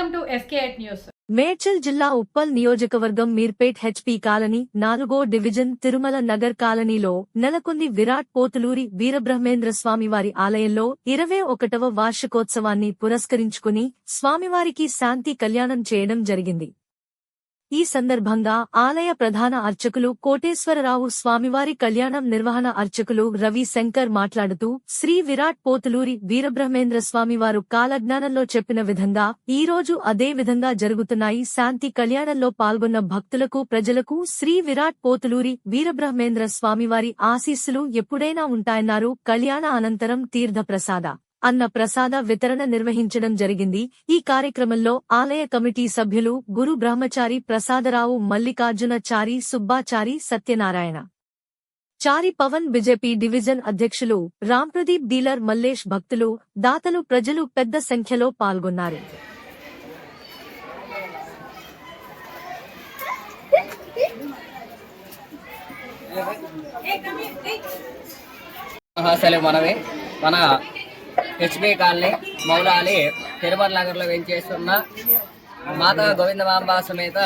Fake news. Medchal జిల్లా ఉప్పల్ నియోజకవర్గం Meerpet HP colony నాలుగో డివిజన్ తిరుమల నగర్ కాలనీలో నెలకొంది విరాట్ పోతులూరి వీరబ్రహ్మేంద్ర స్వామివారి ఆలయంలో ఇరవై ఒకటవ వార్షికోత్సవాన్ని పురస్కరించుకుని స్వామివారికి శాంతి కళ్యాణం చేయడం జరిగింది. ఈ సందర్భంగా ఆలయ ప్రధాన అర్చకులు కోటేశ్వరరావు స్వామివారి కళ్యాణం నిర్వహణ అర్చకులు రవి శంకర్ మాట్లాడుతూ శ్రీ విరాట్ పోతులూరి వీరబ్రహ్మేంద్ర స్వామివారు కాలజ్ఞానంలో చెప్పిన విధంగా ఈ రోజు అదే విధంగా జరుగుతున్నాయి. శాంతి కళ్యాణంలో పాల్గొన్న భక్తులకు ప్రజలకు శ్రీ విరాట్ పోతులూరి వీరబ్రహ్మేంద్ర స్వామివారి ఆశీస్సులు ఎప్పుడైనా ఉంటాయన్నారు. కళ్యాణ అనంతరం తీర్థప్రసాద అన్న ప్రసాద వితరణ నిర్వహించడం జరిగింది. ఈ కార్యక్రమంలో ఆలయ కమిటీ సభ్యులు గురు బ్రహ్మచారి ప్రసాదరావు మల్లికార్జున చారి సుబ్బాచారి సత్యనారాయణ. చారి పవన్ బీజేపీ డివిజన్ అధ్యక్షులు రాంప్రదీప్ డీలర్ మల్లేష్ భక్తులు దాతలు ప్రజలు పెద్ద సంఖ్యలో పాల్గొన్నారు. మహాశైలి మనవి మన హెచ్బి కాలనీ మౌలాలి తిరుమల నగర్లో వెంచేస్తున్న మాతా గోవిందమాంబ సమేత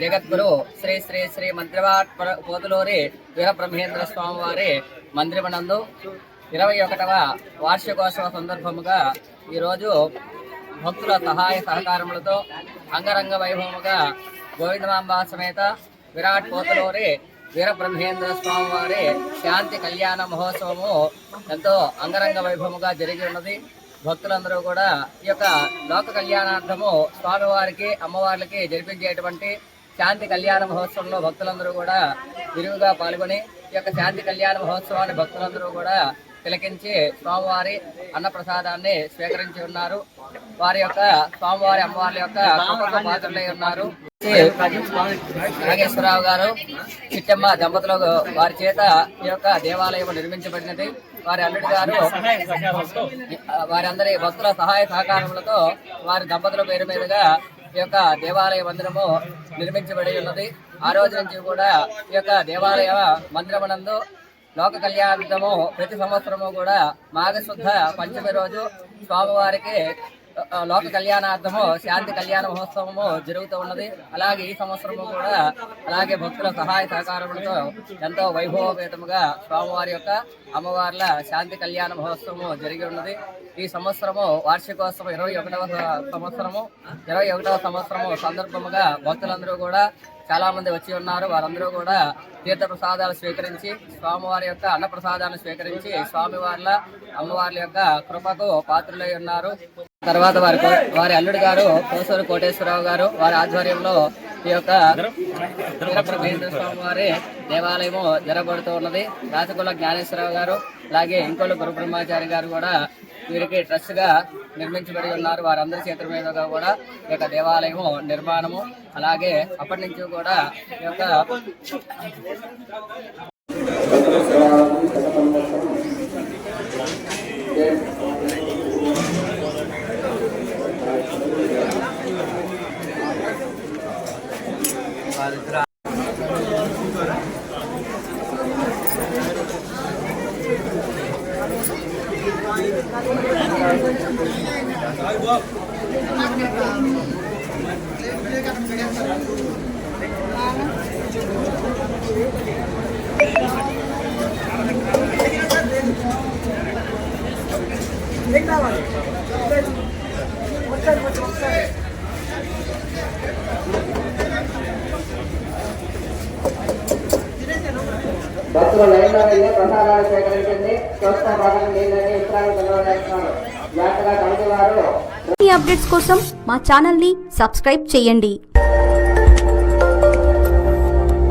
జగద్గురు శ్రీ శ్రీ శ్రీ మంత్రివాట్ పోతులూరి వీరబ్రహ్మేంద్ర స్వామి వారి మందిరమనందు ఇరవై ఒకటవ వార్షికోత్సవ సందర్భముగా ఈరోజు భక్తుల సహాయ సహకారములతో అంగరంగ వైభవముగా గోవిందమాంబ సమేత విరాట్ పోతులూరి వీరబ్రహ్మేంద్ర స్వామి వారి శాంతి కళ్యాణ మహోత్సవము ఎంతో అంగరంగ వైభవముగా జరిగి ఉన్నది. భక్తులందరూ కూడా ఈ యొక్క లోక కళ్యాణార్థము స్వామివారికి అమ్మవార్లకి జరిపించేటువంటి శాంతి కళ్యాణ మహోత్సవంలో భక్తులందరూ కూడా విరివిగా పాల్గొని ఈ యొక్క శాంతి కళ్యాణ మహోత్సవాన్ని భక్తులందరూ కూడా తిలకించి స్వామివారి అన్నప్రసాదాన్ని స్వీకరించి ఉన్నారు. వారి యొక్క స్వామివారి అమ్మవారి యొక్క పాత్రలై ఉన్నారు. నాగేశ్వరరావు గారు చిట్టమ్మ దంపతులకు వారి చేత ఈ యొక్క దేవాలయం నిర్మించబడినది. వారి అల్లుడి గారు వారి అందరి భక్తుల సహాయ సహకారములతో వారి దంపతుల పేరు మీదుగా ఈ యొక్క దేవాలయ మందిరము నిర్మించబడి ఉన్నది. ఆ రోజు నుంచి కూడా ఈ యొక్క దేవాలయ మందిరమునందు లోక కళ్యాణము ప్రతి సంవత్సరము కూడా మాఘశుద్ధ పంచమి రోజు స్వామివారికి లోక కళ్యాణార్థము శాంతి కళ్యాణ మహోత్సవము జరుగుతూ ఉన్నది. అలాగే ఈ సంవత్సరము కూడా అలాగే భక్తుల సహాయ సహకారములతో ఎంతో వైభవపేతముగా స్వామివారి యొక్క అమ్మవార్ల శాంతి కళ్యాణ మహోత్సవము జరిగి ఉన్నది. ఈ సంవత్సరము వార్షికోత్సవం ఇరవై ఒకటవ సంవత్సరము. ఇరవై ఒకటవ సంవత్సరము సందర్భముగా భక్తులందరూ కూడా చాలా మంది వచ్చి ఉన్నారు. వారందరూ కూడా తీర్థ ప్రసాదాలు స్వీకరించి స్వామివారి యొక్క అన్నప్రసాదాన్ని స్వీకరించి స్వామివార్ల అమ్మవార్ల యొక్క కృపకు పాత్రులై ఉన్నారు. తర్వాత వారి వారి అల్లుడు గారు కోసూరు కోటేశ్వరరావు గారు వారి ఆధ్వర్యంలో ఈ యొక్క స్వామివారి దేవాలయము జరగబడుతూ ఉన్నది. రాచకుల జ్ఞానేశ్వరరావు గారు అలాగే ఇంకోళ్ళు గురుబ్రహ్మాచారి గారు కూడా వీరికి ట్రస్ట్గా నిర్మించబడి ఉన్నారు. వారందరి చేతుల మీదుగా కూడా ఈ యొక్క దేవాలయము నిర్మాణము. అలాగే అప్పటి నుంచి కూడా ఈ యొక్క వచ్చారు వచ్చారు భక్తులు లైన్లో వెళ్ళి ప్రసాదాలు సేకరించండి. స్వస్థ భాగం నీళ్ళని ఇతరాలు తెలియజేస్తున్నారు. జాగ్రత్తగా కలిగి వారు. అప్డేట్స్ కోసం మా ఛానల్ని సబ్స్క్రైబ్ చేయండి.